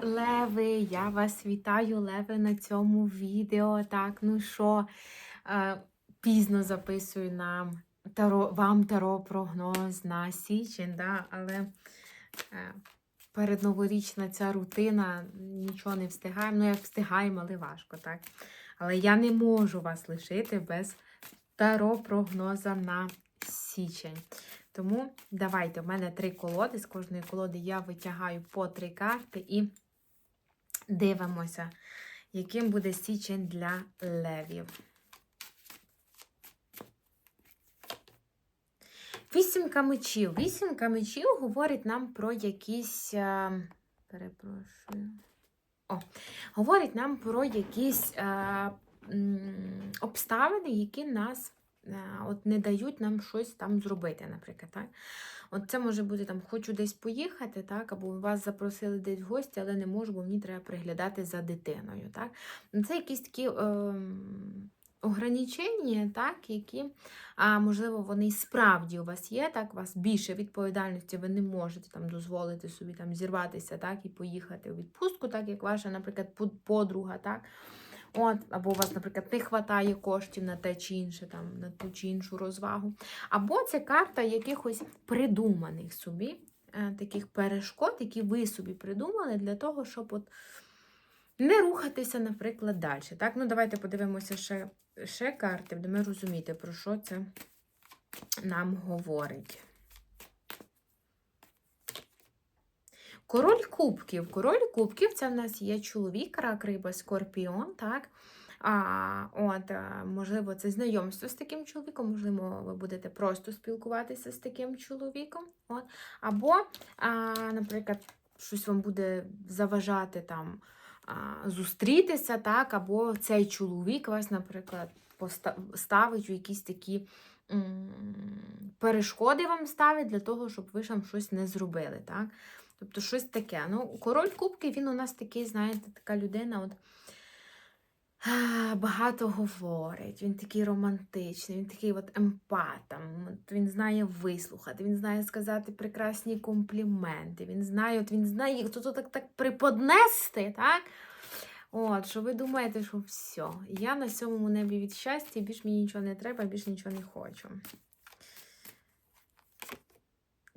Леви, я вас вітаю, Леви, на цьому відео. Так, ну що, е, пізно записую нам таро, вам таро прогноз на січень, да? але е, передноворічна ця рутина, нічого не встигаємо. Ну, як встигаємо, але важко, так? Але я не можу вас лишити без таро прогноза на січень. Тому давайте, в мене три колоди. З кожної колоди я витягаю по три карти і дивимося, яким буде січень для левів. Вісімка мечів. Вісімка мечів говорить нам про якісь. е, Перепрошую. О, говорить нам про якісь е, м, обставини, які нас от не дають нам щось там зробити, наприклад. Так? От це може бути там, хочу десь поїхати, так, або вас запросили десь в гості, але не можу, бо мені треба приглядати за дитиною. Так? Ну, Це якісь такі. Е, Ограничення, так, які, а, можливо, вони справді у вас є, так, у вас більше відповідальності, ви не можете там дозволити собі там зірватися, так, і поїхати у відпустку, так, як ваша, наприклад, подруга, так, От, або у вас, наприклад, не вистачає коштів на те чи інше, там, на ту чи іншу розвагу. Або це карта якихось придуманих собі, е, таких перешкод, які ви собі придумали для того, щоб от не рухатися, наприклад, далі. Так? Ну, давайте подивимося ще, ще карти, будемо розуміти, про що це нам говорить. Король кубків. Король кубків це в нас є чоловік, рак, риба, скорпіон, так? А, от, можливо, це знайомство з таким чоловіком, можливо, ви будете просто спілкуватися з таким чоловіком. От. Або, а, наприклад, щось вам буде заважати там а, зустрітися, так, або цей чоловік вас, наприклад, ставить у якісь такі перешкоди вам ставить для того, щоб ви там щось не зробили. Так? Тобто щось таке. Ну, король кубки, він у нас такий, знаєте, така людина. от Багато говорить, він такий романтичний, він такий от емпат, там, от він знає вислухати, він знає сказати прекрасні компліменти, він знає, от він знає, хто то так, так приподнести, так? От, що ви думаєте, що все, я на сьомому небі від щастя, більш мені нічого не треба, більш нічого не хочу.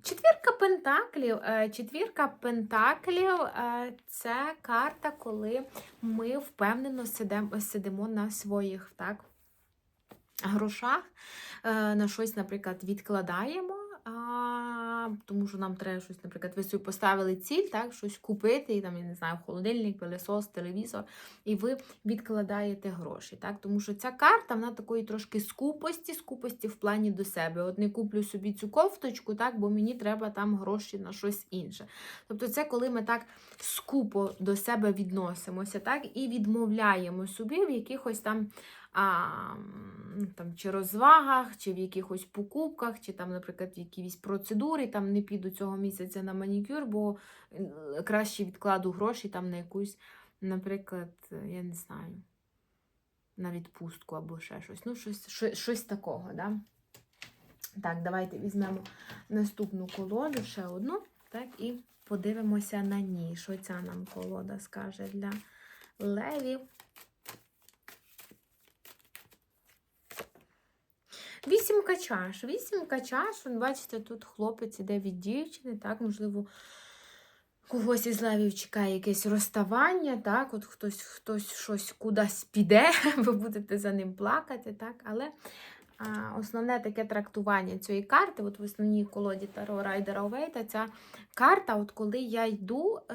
Четвірка пентаклів. е, Четвірка пентаклів е, це карта, коли ми впевнено сидимо, на своїх так, грошах, е, на щось, наприклад, відкладаємо. Тому що нам треба щось, наприклад, ви собі поставили ціль, так, щось купити, і там, я не знаю, холодильник, пилесос, телевізор, і ви відкладаєте гроші. Так? Тому що ця карта, вона такої трошки скупості, скупості в плані до себе. От не куплю собі цю кофточку, так, бо мені треба там гроші на щось інше. Тобто це коли ми так скупо до себе відносимося, так, і відмовляємо собі в якихось там а, там, чи розвагах, чи в якихось покупках, чи там, наприклад, якісь процедури, там не піду цього місяця на манікюр, бо краще відкладу гроші там на якусь, наприклад, я не знаю, на відпустку або ще щось. Ну, щось, щось, щось такого, да? Так, давайте візьмемо наступну колоду, ще одну, так, і подивимося на ній, що ця нам колода скаже для левів. Вісімка чаш. Вісімка чаш. Бачите, тут хлопець іде від дівчини, так, можливо, когось із левів чекає якесь розставання, так, от хтось, хтось щось кудись піде, ви будете за ним плакати, так, але основне таке трактування цієї карти, от в основній колоді Таро Райдера Овейта, ця карта, от коли я йду е,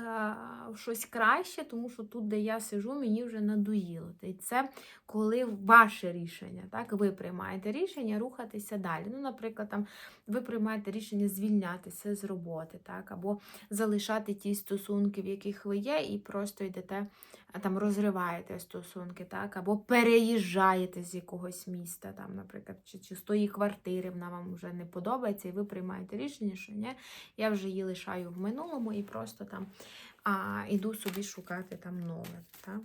в щось краще, тому що тут, де я сижу, мені вже надоїло. І це коли ваше рішення, так, ви приймаєте рішення рухатися далі. Ну, наприклад, там ви приймаєте рішення звільнятися з роботи, так, або залишати ті стосунки, в яких ви є, і просто йдете там розриваєте стосунки, так, або переїжджаєте з якогось міста, там, наприклад, чи, чи з тої квартири вона вам вже не подобається, і ви приймаєте рішення, що ні, я вже її лишаю в минулому і просто там а, іду собі шукати там нове. Так?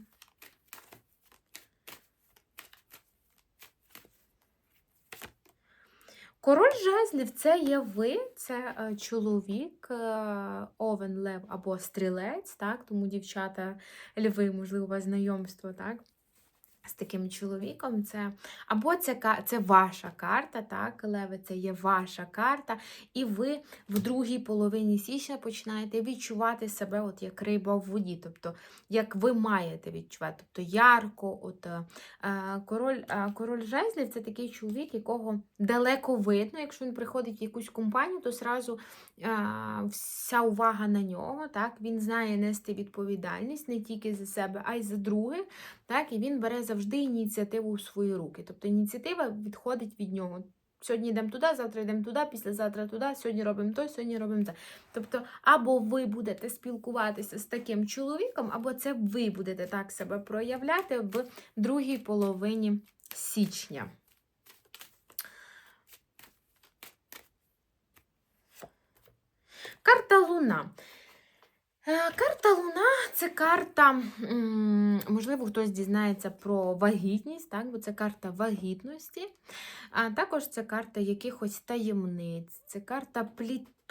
Король жезлів це є ви, це е, чоловік, е, овен, лев або стрілець, так? Тому дівчата, льви, можливо, у вас знайомство, так? З таким чоловіком, це або це, це ваша карта, так, леви, це є ваша карта, і ви в другій половині січня починаєте відчувати себе от як риба в воді, тобто як ви маєте відчувати, тобто ярко, от е, король, е, король жезлів це такий чоловік, якого далеко видно, якщо він приходить в якусь компанію, то зразу е, вся увага на нього, так, він знає нести відповідальність не тільки за себе, а й за других, так, і він бере завжди ініціативу у свої руки. Тобто ініціатива відходить від нього. Сьогодні йдемо туди, завтра йдемо туди, післязавтра туди, сьогодні робимо то, сьогодні робимо те. Тобто, або ви будете спілкуватися з таким чоловіком, або це ви будете так себе проявляти в другій половині січня. Карта Луна. Е, Карта Луна це карта, можливо, хтось дізнається про вагітність, так? бо це карта вагітності, а також це карта якихось таємниць, це карта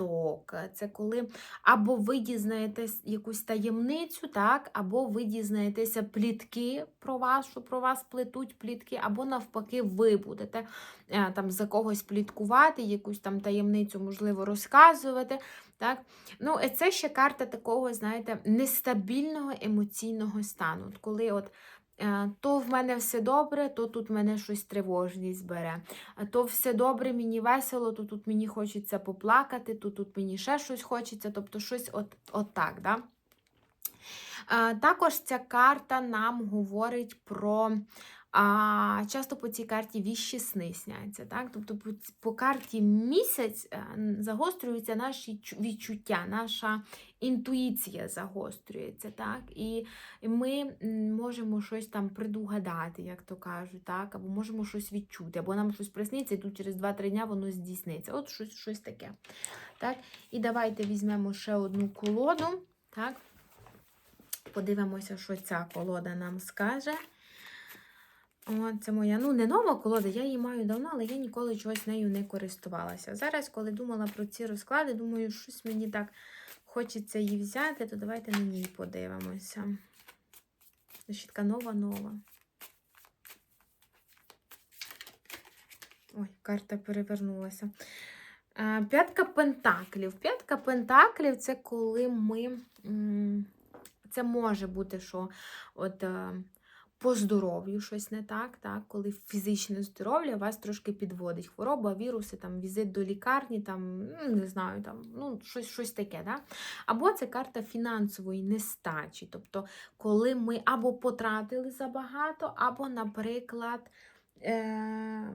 пліток, це коли або ви дізнаєтесь якусь таємницю, так? або ви дізнаєтеся плітки про вас, що про вас плетуть плітки, або навпаки, ви будете е, там за когось пліткувати, якусь там таємницю, можливо, розказувати. Так? Ну, е, це ще карта такого, знаєте, нестабільного емоційного стану. От коли от е, то в мене все добре, то тут мене щось тривожність бере. То все добре, мені весело, то тут мені хочеться поплакати, то тут мені ще щось хочеться, тобто щось от, от так. Да? Е, Також ця карта нам говорить про. А часто по цій карті віщі сни сняться. Так? Тобто по, по карті місяць е, загострюються наші відчуття, наша інтуїція загострюється. Так? І ми можемо щось там предугадати, як то кажуть, так? або можемо щось відчути, або нам щось присниться, і тут через 2-3 дня воно здійсниться. От щось, щось таке. Так? І давайте візьмемо ще одну колоду. Так? Подивимося, що ця колода нам скаже. О, це моя, ну, не нова колода, я її маю давно, але я ніколи чогось нею не користувалася. Зараз, коли думала про ці розклади, думаю, щось мені так хочеться її взяти, то давайте на ній подивимося. Щітка нова-нова. Ой, карта перевернулася. Е, П'ятка пентаклів. П'ятка пентаклів це коли ми. Це може бути, що от е, по здоров'ю щось не так, так, коли фізичне здоров'я вас трошки підводить. Хвороба, віруси, там, візит до лікарні, там, ну, не знаю, там, ну, щось, щось таке. Да? Або це карта фінансової нестачі. Тобто, коли ми або потратили забагато, або, наприклад, е-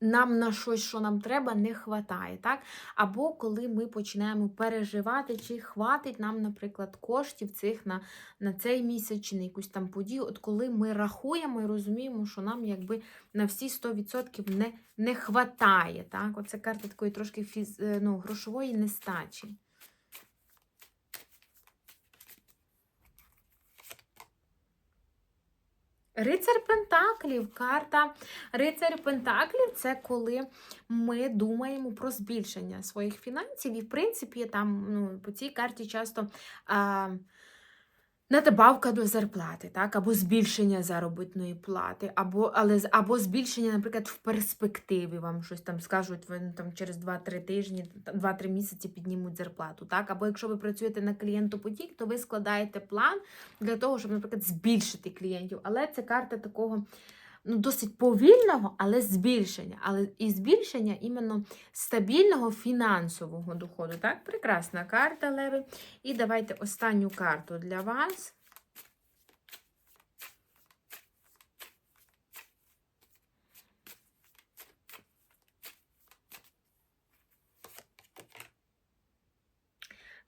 нам на щось, що нам треба, не хватає. Так? Або коли ми починаємо переживати, чи хватить нам, наприклад, коштів цих на, на цей місяць, чи на якусь там подію. От коли ми рахуємо і розуміємо, що нам якби на всі 100% не, не хватає. Так? Оце карта такої трошки фіз, е, ну, грошової нестачі. Рицар Пентаклів, карта Рицар Пентаклів це коли ми думаємо про збільшення своїх фінансів. І, в принципі, там ну, по цій карті часто а, надбавка до зарплати, так? або збільшення заробітної плати, або, але, або збільшення, наприклад, в перспективі вам щось там скажуть, ви ну, там, через 2-3 тижні, 2-3 місяці піднімуть зарплату. Так? Або якщо ви працюєте на клієнтопотік, то ви складаєте план для того, щоб, наприклад, збільшити клієнтів. Але це карта такого ну, досить повільного, але збільшення. Але і збільшення іменно стабільного фінансового доходу. Так, прекрасна карта, Леви. І давайте останню карту для вас.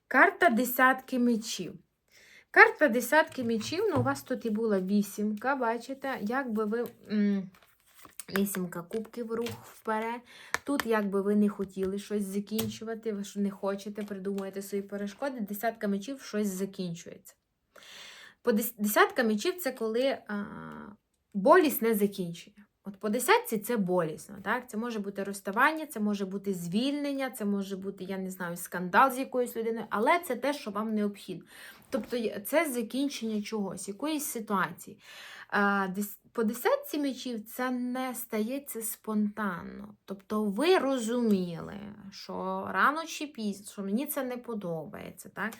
Карта десятки мечів. Карта десятки мечів, ну у вас тут і була вісімка, бачите, як би ви. Вісімка кубків рух вперед. Тут, якби ви не хотіли щось закінчувати, ви не хочете, придумуєте свої перешкоди, десятка мечів щось закінчується. По десятка мечів це коли а, болісне закінчення. От по десятці це болісно. Так? Це може бути розставання, це може бути звільнення, це може бути, я не знаю, скандал з якоюсь людиною, але це те, що вам необхідно. Тобто це закінчення чогось, якоїсь ситуації. По десятці мечів це не стається спонтанно. Тобто ви розуміли, що рано чи пізно, що мені це не подобається. Так?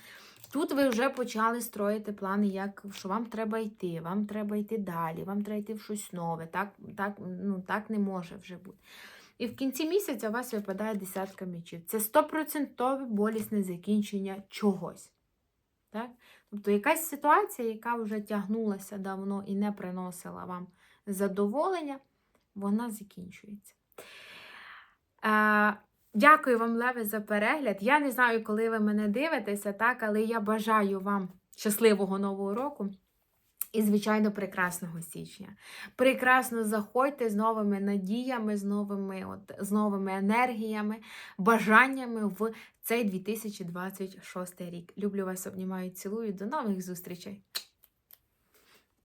Тут ви вже почали строїти плани, як, що вам треба йти, вам треба йти далі, вам треба йти в щось нове. Так, так, ну, так не може вже бути. І в кінці місяця у вас випадає десятка мечів. Це стопроцентове болісне закінчення чогось. Так? Тобто якась ситуація, яка вже тягнулася давно і не приносила вам задоволення, вона закінчується. Е, Дякую вам, Леви, за перегляд. Я не знаю, коли ви мене дивитеся, так, але я бажаю вам щасливого нового року. І, звичайно, прекрасного січня. Прекрасно заходьте з новими надіями, з новими, от, з новими енергіями, бажаннями в цей 2026 рік. Люблю вас, обнімаю, цілую. До нових зустрічей!